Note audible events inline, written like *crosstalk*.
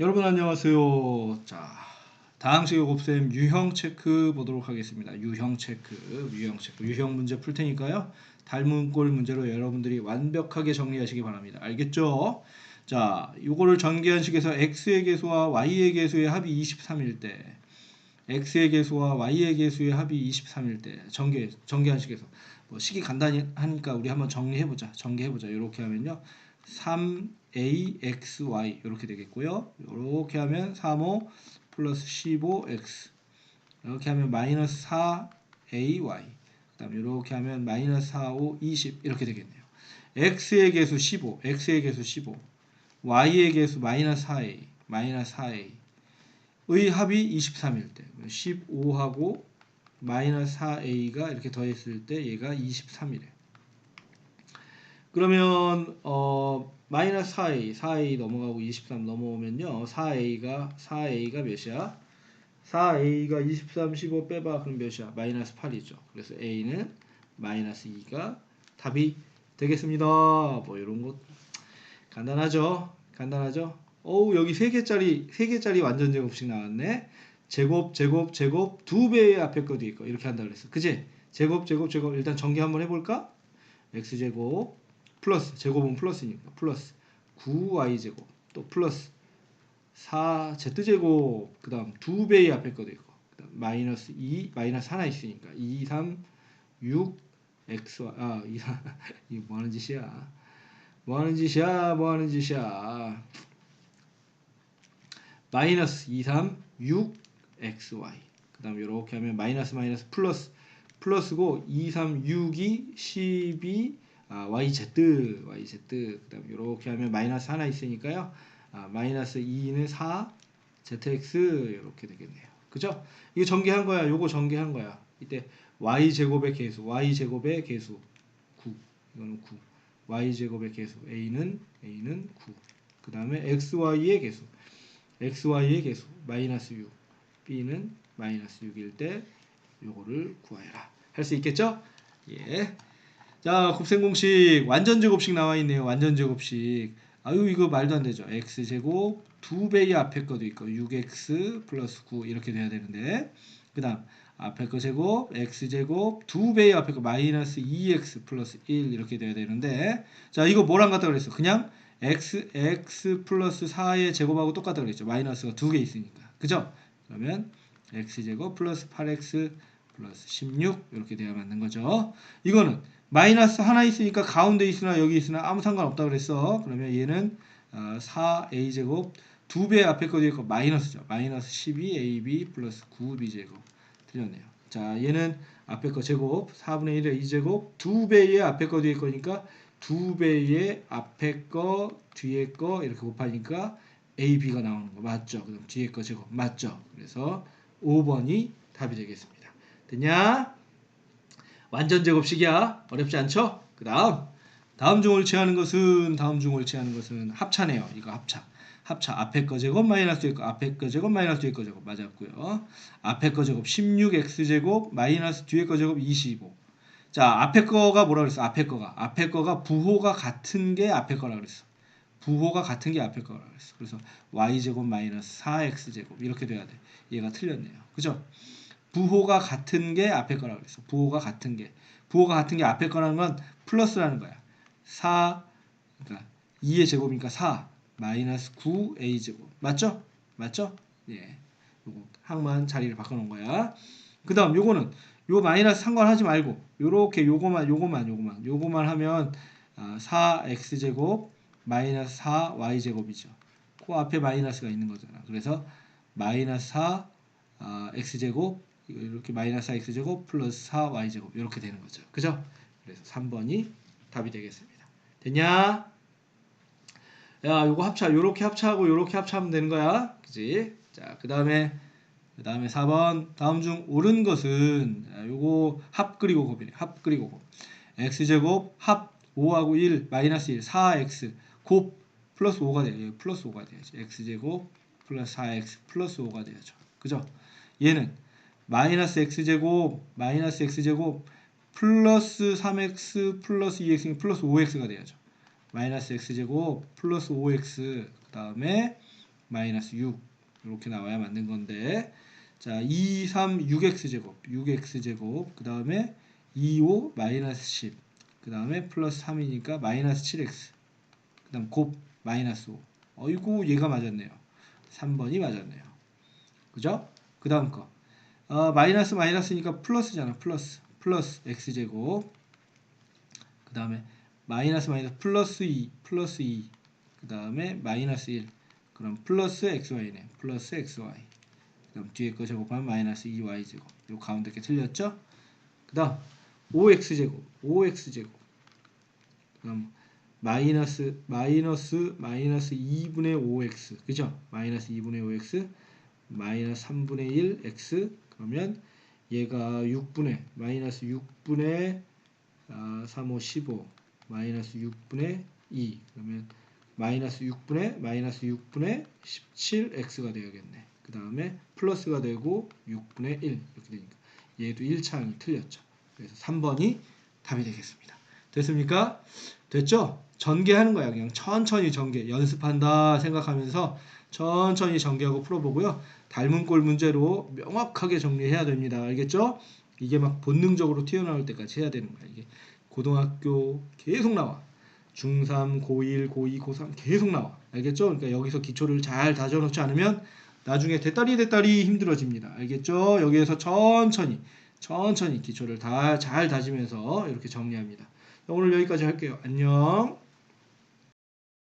여러분 안녕하세요. 자, 다항 시교 곱셈 유형 체크 보도록 하겠습니다. 유형 체크, 유형 체크, 유형 문제 풀 테니까요. 닮은 꼴 문제로 여러분들이 완벽하게 정리하시기 바랍니다. 알겠죠? 자, 요거를 전개한 식에서 x의 계수와 y의 계수의 합이 23일 때 x의 계수와 y의 계수의 합이 23일 때 전개 전개한 식에서 뭐 식이 간단히 하니까 우리 한번 정리해 보자. 정리해 보자. 이렇게 하면요. 3axy 이렇게 되겠고요. 이렇게 하면 35 플러스 15x 이렇게 하면 마이너스 4ay 그 다음에 이렇게 하면 마이너스 45 20 이렇게 되겠네요. x의 계수 15 x의 계수 15 y의 계수 마이너스 4a 마이너스 4a 의 합이 23일 때 15하고 마이너스 4a가 이렇게 더했을 때 얘가 23이래. 그러면 어 마이너스 4a 4a 넘어가고 23 넘어오면요 4a가 4a가 몇이야? 4a가 23 15 빼봐 그럼 몇이야? 마이너스 8이죠. 그래서 a는 마이너스 2가 답이 되겠습니다. 뭐 이런 것 간단하죠? 간단하죠? 어우 여기 3개짜리 3개짜리 완전 제곱식 나왔네. 제곱 제곱 제곱 두 배의 앞에 거도 있고 이렇게 한다 그랬어. 그지? 제곱 제곱 제곱 일단 전개 한번 해볼까? x제곱 플러스 제곱은 플러스니까 플러스 9y제곱 또 플러스 4z제곱 그 다음 두 배의 앞에 거도 있고 그다음 마이너스 2 마이너스 하나 있으니까 2 3 6 x 아2 3 *laughs* 이거 뭐 하는 짓이야? 뭐 하는 짓이야? 뭐 하는 짓이야? 마이너스 2 3 6 xy 그 다음 이렇게 하면 마이너스 마이너스 플러스 플러스고 2 3 6이 12 아, yz, yz. 그다음 이렇게 하면 마이너스 하나 있으니까요. 아, 마이너스 2는 4, zx 이렇게 되겠네요. 그죠? 이거 전개한 거야. 요거 전개한 거야. 이때 y 제곱의 계수, y 제곱의 계수 9. 이거는 9. y 제곱의 계수 a는 a는 9. 그다음에 xy의 계수, xy의 계수 마이너스 6. b는 마이너스 6일 때 요거를 구하여라. 할 수 있겠죠? 예. 자, 곱셈 공식 완전 제곱식 나와 있네요. 완전 제곱식. 아유 이거 말도 안 되죠. x 제곱 두 배의 앞에 거도 있고 6x 플러스 9 이렇게 돼야 되는데 그 다음 앞에 거 제곱 x 제곱 두 배의 앞에 거 마이너스 2x 플러스 1 이렇게 돼야 되는데 자 이거 뭐랑 같다 그랬어? 그냥 x x 플러스 4의 제곱하고 똑같다 그랬죠. 마이너스가 두 개 있으니까 그죠? 그러면 x 제곱 플러스 8x 플러스 16 이렇게 돼야 맞는 거죠. 이거는 마이너스 하나 있으니까 가운데 있으나 여기 있으나 아무 상관없다 그랬어. 그러면 얘는 4a제곱 어, 두배 앞에 거도 있고 마이너스죠. 마이너스 12ab 플러스 9b제곱 틀렸네요. 자 얘는 앞에 거 제곱 4분의 1의 2제곱 두 배의 앞에 거 뒤에 거니까 두 배의 앞에 거 뒤에 거 이렇게 곱하니까 ab가 나오는 거 맞죠? 그럼 뒤에 거 제곱 맞죠? 그래서 5번이 답이 되겠습니다. 됐냐? 완전 제곱식이야. 어렵지 않죠? 그 다음 다음 중을 취하는 것은 다음 중을 취하는 것은 합차네요. 이거 합차. 합차 앞에 거 제곱 마이너스 있고 앞에 거 제곱 마이너스 뒤에 거 제곱 맞았고요. 앞에 거 제곱 16x 제곱 마이너스 뒤에 거 제곱 25. 자 앞에 거가 뭐라 그랬어? 앞에 거가 앞에 거가 부호가 같은 게 앞에 거라 그랬어. 부호가 같은 게 앞에 거라 그랬어. 그래서 y 제곱 마이너스 4x 제곱 이렇게 돼야 돼. 얘가 틀렸네요. 그죠? 부호가 같은 게 앞에 거라고 그랬어. 부호가 같은 게. 부호가 같은 게 앞에 거라는 건 플러스라는 거야. 4 그러니까 2의 제곱이니까 4 마이너스 9a 제곱. 맞죠? 맞죠? 예. 요거 항만 자리를 바꿔 놓은 거야. 그 다음 요거는 요 마이너스 상관하지 말고 요렇게 요거만 요거만 요거만 요거만 하면 4x 아, 제곱 마이너스 4y 제곱이죠. 그 앞에 마이너스가 있는 거잖아. 그래서 마이너스 4 아, x 제곱 이렇게 마이너스 x제곱 플러스 4y제곱 이렇게 되는 거죠. 그죠? 그래서 3번이 답이 되겠습니다. 됐냐? 야, 요거 합차, 요렇게 합차하고 요렇게 합차하면 되는 거야. 그지? 자, 그 다음에, 그 다음에 4번. 다음 중 옳은 것은, 자, 요거 합 그리고 곱이래. 합 그리고 곱. x제곱 합 5하고 1, 마이너스 1, 4x 곱 플러스 5가 돼요. 플러스 5가 돼야지. x제곱 플러스 4x 플러스 5가 돼야죠. 그죠? 얘는 마이너스 x제곱 마이너스 x제곱 플러스 3x 플러스 2x 플러스 5x가 돼야죠. 마이너스 x제곱 플러스 5x 그 다음에 마이너스 6 이렇게 나와야 맞는 건데. 자 2, 3, 6x 제곱 6x 제곱 그 다음에 2, 5 마이너스 10 그 다음에 플러스 3이니까 마이너스 7x 그 다음 곱 마이너스 5 어이구 얘가 맞았네요. 3번이 맞았네요. 그죠? 그 다음 거 어, 마이너스 마이너스니까 플러스잖아. 플러스 플러스 x 제곱. 그 다음에 마이너스 마이너스 플러스 2 플러스 2 그 다음에 마이너스 1 그럼 플러스 xy네. 플러스 xy. 그 다음 뒤에 거 제곱하면 마이너스 2y 제곱. 요 가운데 게 틀렸죠? 그 다음 5x 제곱 5x 제곱. 그 다음 마이너스 마이너스 마이너스 2분의 5x 그죠? 마이너스 2분의 5x 마이너스 3분의 1 x 그러면 얘가 6분의 마이너스 6분의 아, 3, 5, 15 마이너스 6분의 2 그러면 마이너스 6분의 마이너스 6분의 17x가 되어야겠네. 그 다음에 플러스가 되고 6분의 1 이렇게 되니까 얘도 1차항이 틀렸죠. 그래서 3번이 답이 되겠습니다. 됐습니까? 됐죠? 전개하는 거야 그냥. 천천히 전개 연습한다 생각하면서 천천히 전개하고 풀어보고요. 닮은 꼴 문제로 명확하게 정리해야 됩니다. 알겠죠? 이게 막 본능적으로 튀어나올 때까지 해야 되는 거야 이게. 고등학교 계속 나와. 중3, 고1, 고2, 고3 계속 나와. 알겠죠? 그러니까 여기서 기초를 잘 다져놓지 않으면 나중에 대따리 대따리 힘들어집니다. 알겠죠? 여기에서 천천히 천천히 기초를 다 잘 다지면서 이렇게 정리합니다. 오늘 여기까지 할게요. 안녕